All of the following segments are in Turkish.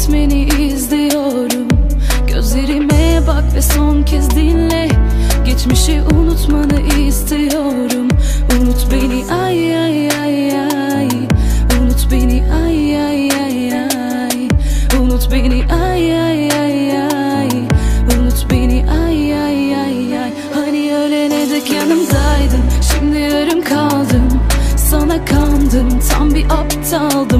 Gitmeni izliyorum. Gözlerime bak ve son kez dinle. Geçmişi unutmanı istiyorum. Unut beni ay ay ay ay. Unut beni ay ay ay ay. Unut beni ay ay ay ay. Unut beni ay ay ay ay. Hani ölene dek yanımdaydın Şimdi yarım kaldım sana kandım tam bir aptaldım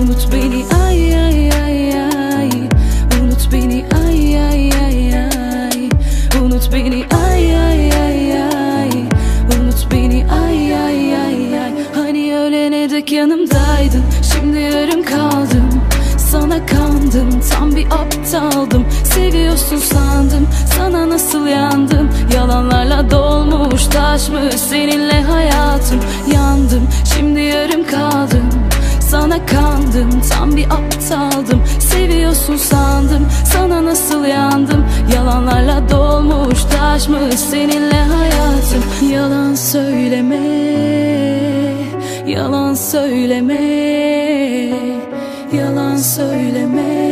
yanımdaydın Şimdi yarım kaldım. Sana kandım tam bir aptaldım. Seviyorsun sandım sana nasıl yandım? Yalanlarla dolmuş taşmış seninle hayatım? Yandım şimdi yarım kaldım. Sana kandım tam bir aptaldım. Seviyorsun sandım sana nasıl yandım? Yalanlarla dolmuş taşmış seninle hayatım? Yalan söyleme Yalan söyleme Yalan söyleme